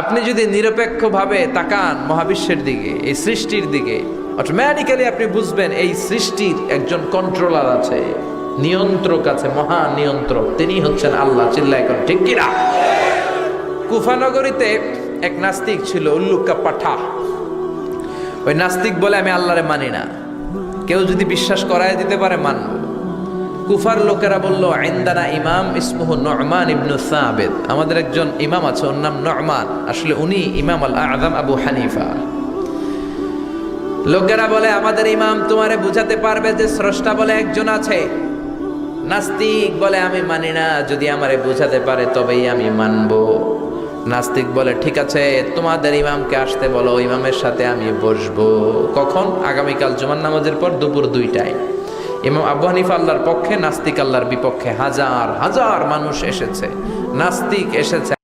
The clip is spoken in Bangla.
আপনি যদি নিরপেক্ষভাবে তাকান মহাবিশ্বের দিকে, এই সৃষ্টির দিকে অটোমেটিক্যালি আপনি বুঝবেন এই সৃষ্টির একজন কন্ট্রোলার আছে, নিয়ন্ত্রক আছে, মহা নিয়ন্ত্রক। তিনি হচ্ছেন আল্লাহ, চিল্লায় করেন ঠিক কিনা? কুফানগরীতে এক নাস্তিক ছিল উল্লুকা পাঠা। ওই নাস্তিক বলে আমি আল্লাহরে মানি না। কেউ যদি বিশ্বাস করায় দিতে পারে, মানব। কুফার লোকেরা বলল আইন্দানা ইমাম ইসমুহ নরমান ইবনু সাবেদ আমাদের একজন ইমাম আছে, ওর নাম নরমান আসলে উনি ইমাম আল আজম আবু হানিফা। লোকেরা বলে, আমাদের ইমাম তোমারে বুঝাতে পারবে যে স্রষ্টা বলে একজন আছে। নাস্তিক বলে আমি মানি না, যদি আমারে বুঝাতে পারে তবেই আমি মানবো। নাস্তিক বলে, ঠিক আছে, তোমাদের ইমামকে আসতে বলো ইমামের সাথে আমি বসবো। কখন? আগামীকাল জুমার নামাজের পর দুপুর দুইটায়। ইমাম আবু হানিফা আল্লাহর পক্ষে নাস্তিক আল্লাহর বিপক্ষে হাজার হাজার মানুষ এসেছে। নাস্তিক এসেছে।